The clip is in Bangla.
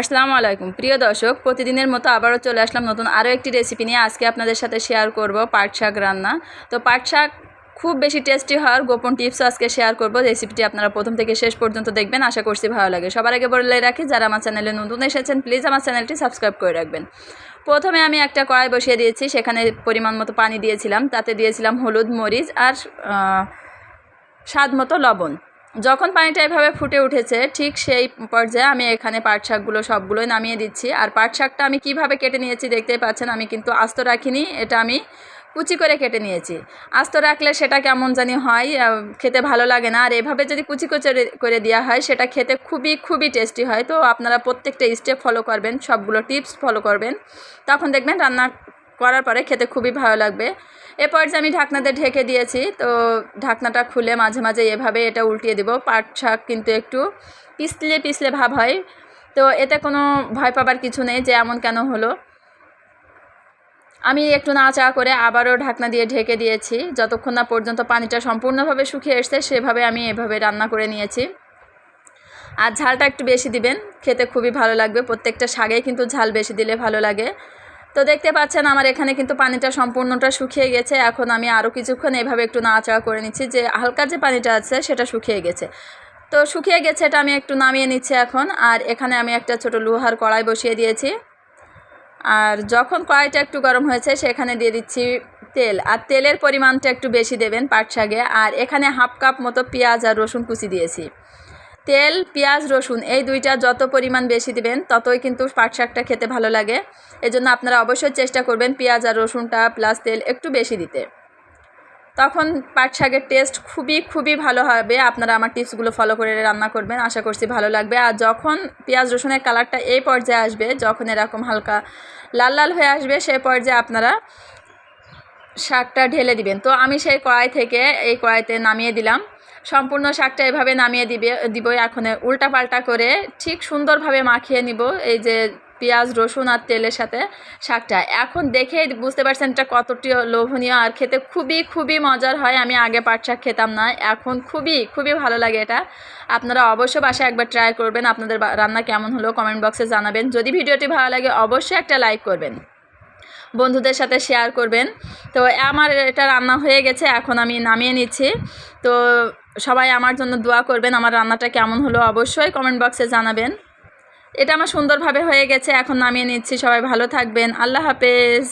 আসসালামু আলাইকুম। প্রিয় দর্শক, প্রতিদিনের মতো আবারও চলে আসলাম নতুন আরও একটি রেসিপি নিয়ে। আজকে আপনাদের সাথে শেয়ার করব পাট শাক রান্না। তো পাট শাক খুব বেশি টেস্টি হওয়ার গোপন টিপস আজকে শেয়ার করব। রেসিপিটি আপনারা প্রথম থেকে শেষ পর্যন্ত দেখবেন। আশা করছি ভালো লাগে। সবার আগে বলে রাখি, যারা আমার চ্যানেলে নতুন এসেছেন প্লিজ আমার চ্যানেলটি সাবস্ক্রাইব করে রাখবেন। প্রথমে আমি একটা কড়াই বসিয়ে দিয়েছি। সেখানে পরিমাণ মতো পানি দিয়েছিলাম। তাতে দিয়েছিলাম হলুদ মরিচ আর স্বাদ মতো লবণ। যখন পানিটা এভাবে ফুটে উঠেছে, ঠিক সেই পর্যায়ে আমি এখানে পাট শাকগুলো সবগুলোই নামিয়ে দিচ্ছি। আর পাট শাকটা আমি কীভাবে কেটে নিয়েছি দেখতেই পাচ্ছেন, আমি কিন্তু আস্ত রাখিনি, এটা আমি কুচি করে কেটে নিয়েছি। আস্ত রাখলে সেটা কেমন জানি হয় খেতে ভালো লাগে না। আর এভাবে যদি কুচি কুচি করে দেওয়া হয়, সেটা খেতে খুবই খুবই টেস্টি হয়। তো আপনারা প্রত্যেকটা স্টেপ ফলো করবেন, সবগুলো টিপস ফলো করবেন। তখন দেখবেন রান্না করার পরে খেতে খুবই ভালো লাগবে। এ যে আমি ঢাকনাতে ঢেকে দিয়েছি, তো ঢাকনাটা খুলে মাঝে মাঝে এভাবে এটা উল্টিয়ে দেবো। পাট শাক কিন্তু একটু পিছলে পিছলে ভাব হয়, তো এতে কোনো ভয় পাবার কিছু নেই যে এমন কেন হলো। আমি একটু নাচা করে আবারও ঢাকনা দিয়ে ঢেকে দিয়েছি। যতক্ষণ না পর্যন্ত পানিটা সম্পূর্ণভাবে শুকিয়ে এসছে, সেভাবে আমি এভাবে রান্না করে নিয়েছি। আর ঝালটা একটু বেশি দিবেন, খেতে খুবই ভালো লাগবে। প্রত্যেকটা শাকেই কিন্তু ঝাল বেশি দিলে ভালো লাগে। তো দেখতে পাচ্ছেন আমার এখানে কিন্তু পানিটা সম্পূর্ণটা শুকিয়ে গেছে। এখন আমি আরও কিছুক্ষণ এভাবে একটু নাড়াচাড়া করে নিচ্ছি। যে হালকা যে পানিটা আছে, সেটা শুকিয়ে গেছে। তো শুকিয়ে গেছে এটা আমি একটু নামিয়ে নিচ্ছি এখন। আর এখানে আমি একটা ছোট লোহার কড়াই বসিয়ে দিয়েছি। আর যখন কড়াইটা একটু গরম হয়েছে, সেখানে দিয়ে দিচ্ছি তেল। আর তেলের পরিমাণটা একটু বেশি দেবেন পাট শাকে আর এখানে হাফ কাপ মতো পেঁয়াজ আর রসুন কুচি দিয়েছি। তেল, পেঁয়াজ, রসুন, এই দুইটা যত পরিমাণ বেশি দিবেন, ততই কিন্তু পাট শাকটা খেতে ভালো লাগে। এজন্য আপনারা অবশ্যই চেষ্টা করবেন পেঁয়াজ আর রসুনটা প্লাস তেল একটু বেশি দিতে। তখন পাট শাকের টেস্ট খুবই খুবই ভালো হবে। আপনারা আমার টিপসগুলো ফলো করে রান্না করবেন, আশা করছি ভালো লাগবে। আর যখন পেঁয়াজ, রসুনের কালারটা এই পর্যায়ে আসবে, যখন এরকম হালকা লাল লাল হয়ে আসবে সেই পর্যায়ে আপনারা শাকটা ঢেলে দিবেন। তো আমি সেই কড়াই থেকে এই কড়াইতে নামিয়ে দিলাম। সম্পূর্ণ শাকটা এভাবে নামিয়ে দিবে, দিব। এখন উল্টা পাল্টা করে ঠিক সুন্দরভাবে মাখিয়ে নিব এই যে পেঁয়াজ, রসুন আর তেলের সাথে শাকটা। এখন দেখেই বুঝতে পারছেন এটা কতটি লোভনীয় আর খেতে খুবই খুবই মজার হয়। আমি আগে পাট শাক খেতাম না, এখন খুবই খুবই ভালো লাগে এটা। আপনারা অবশ্যই বাসায় একবার ট্রাই করবেন আপনাদের রান্না কেমন হলো কমেন্ট বক্সে জানাবেন। যদি ভিডিওটি ভালো লাগে অবশ্যই একটা লাইক করবেন, বন্ধুদের সাথে শেয়ার করবেন। তো আমার এটা রান্না হয়ে গেছে, এখন আমি নামিয়ে নিচ্ছি। তো সবাই আমার জন্য দোয়া করবেন, আমার রান্নাটা কেমন হলো অবশ্যই কমেন্ট বক্সে জানাবেন। এটা আমার সুন্দরভাবে হয়ে গেছে, এখন নামিয়ে নিচ্ছি, সবাই ভালো থাকবেন, আল্লাহ হাফেজ।